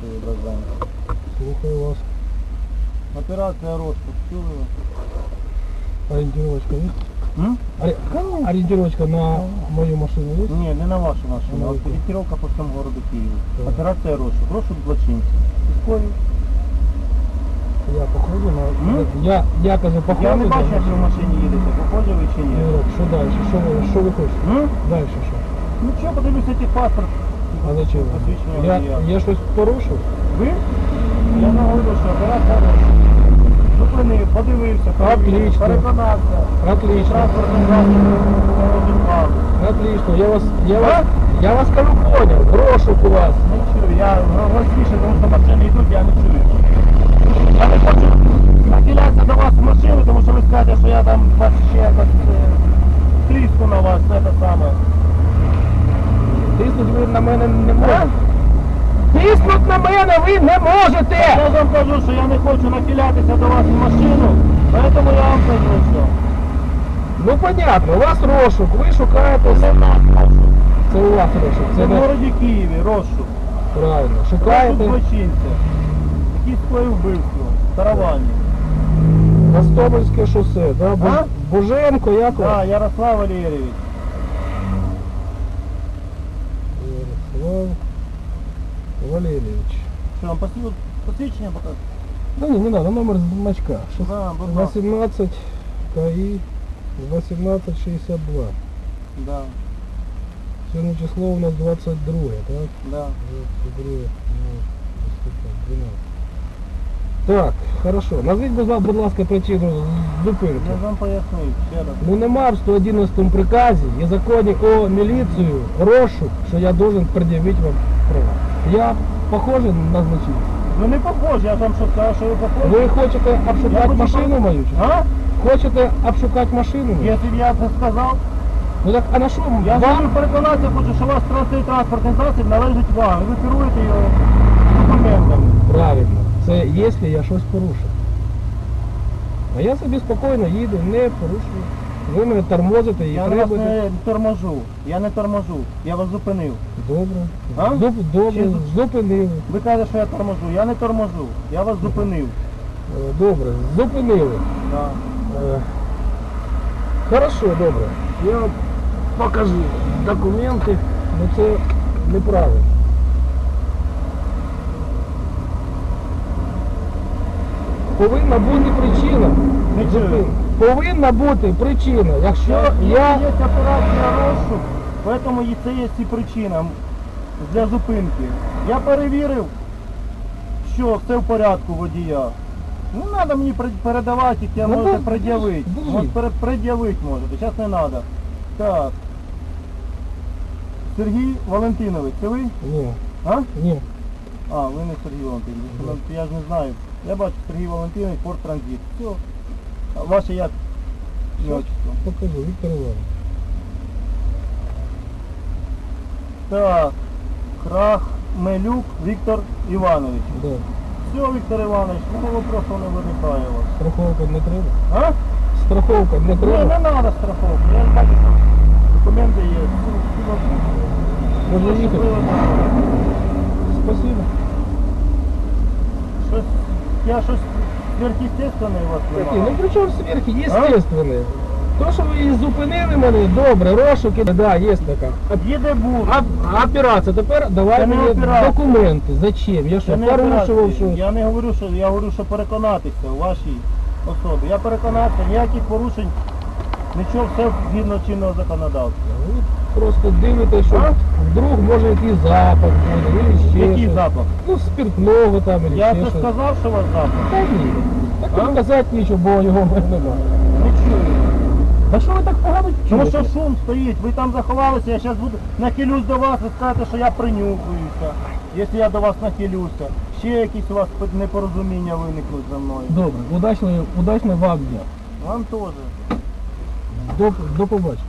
Слухаю, Дрозенко. Слухаю вас. Операція розпуск. Чули ви? Ориентировочка есть? М? Ори- Ориентировочка на мою машину есть? Ні, не на вашу машину, а корректировка по всьому городу Києву. Так. Операція розшук. Розшук злочинців. Військові. Я похожу на... М? Я, я кажу, похожу Я не бачу, як ви в машині їдете. Походили ви чи ні? Що далі? Що ви, що ви хочете? М? Далі що? Ну що, подивлюся ті паспорт. А зачем? Посвідчення Я, водія. я щось порушив? Ви? Я наговорю, що операція розшук. Зупинив, подивився, перевірив, Отлично. переконався. Отлично. Транспортний засіб. Отлично. Я вас, я вас, я вас кажу, понял. Розшук у вас. Не чую, я голосніше, тому що машини йдуть, я не чую. Я не хочу нахилятися до вас в машину, тому що ви скажете, що я там вас ще якось е, тріску на вас, це те саме. Тиснуть ви на мене не можете. Тиснуть ви не можете! Я ж вам кажу, що я не хочу нахилятися до вас в машину, тому я вам кажу, що Ну понятно, у вас розшук, ви шукаєте... це у вас розшук, Це це в не городі Києві, розшук. правильно. Розшук Шукаєте злочинця. Який скоїв вбивство. в Гостомельське шосе, да? А? Боженко, як Так, вас? Ярослав Валерійович. Ярослав Валерійович. Що, вам посвід- посвідчення показати? Да ні, не надо, номер значка. Шест- Да, будь ласка. 18 КАІ 1862. Да, Сьогодні число у нас 22, так? да. 22, ну, листопад, 12. Так, хорошо. Назвіть, будь ла- будь ласка, причину зупинки. Я ж вам пояснив ще раз. Ну нема в 111 приказі і законі о міліцію розшук, що я должен пред'явити вам права. Я похожий на злочинця. Ви не похожі, я ж вам що сказав, що ви похожі. Ви хочете обшукати машину пом- мою? чи? А? Хочете обшукати машину мою? Якщо б я це сказав, Ну так, а на що я ж вам? переконатися, хочу, що у вас цей транспортний засіб належить вам. І ви керуєте його документами. Правильно. Це якщо я щось порушив. А я собі спокійно їду, не порушую. Ви мене тормозите і Я вас требуєте. не торможу. Я не торможу. Я вас зупинив. Добре. А? Зуп, добре, Чи зу- зупинили. Ви кажете, що я торможу. Я не торможу. Я вас зупинив. Е, Добре, зупинили. Да. Е, Хорошо, добре. Я вам покажу документи, але це неправильно. Повинна бути причина. Не чую. Повинна бути причина. Якщо Я. Є операція розшук, тому і це є ці причина для зупинки. Я перевірив, що все в порядку водія. Не треба мені передавати, як я Ну, можете да, пред'явити. Може, пере- пред'явити можете, зараз не треба. Так. Сергій Валентинович, це ви? Ні, А? ні. А, ви не Сергій Валентинович. Ну, Я ж не знаю. Я бачу Сергій Валентинович, Порт Транзит. Все. А ваше як? Що? Отчество. Покажу, Віктор Іванович. Так, Крахмелюк Віктор Іванович. Да. Все, Віктор Іванович, мене вопросу не виникає у вас. Страховка не треба. А? Страховка не Ні, не треба страховки. Я бачу, документи є. Можна їхати. Спасибо. Щось, я щось сверхъестественне у вас Такі, ну при чому сверхъестественне? То, що ви зупинили мене, добре, розшуки, да, є така. Їде бур. А, а операція, тепер давай Це не мені операція. документи. Зачем? Я що, порушував щось? Я не говорю, що я говорю, що переконатися у вашій особі. Я переконався, ніяких порушень, нічого, все згідно чинного законодавства. Ви просто дивитесь, що А? Вдруг може якийсь запах буде, і ще Який щось. запах? Ну, спиртного там, і Я ще це щось. сказав, що у вас запах? Та ні. Так А? і казати нічого, бо його в мене немає. Не чую. Та що ви так погано Тому що шум стоїть, ви там заховалися, я зараз буду нахилюсь до вас і скажете, що я принюхуюся, якщо я до вас нахилюся. Ще якісь у вас непорозуміння виникнуть за мною. Добре, удачного, удачного вам дня. Вам теж. До, до побачення.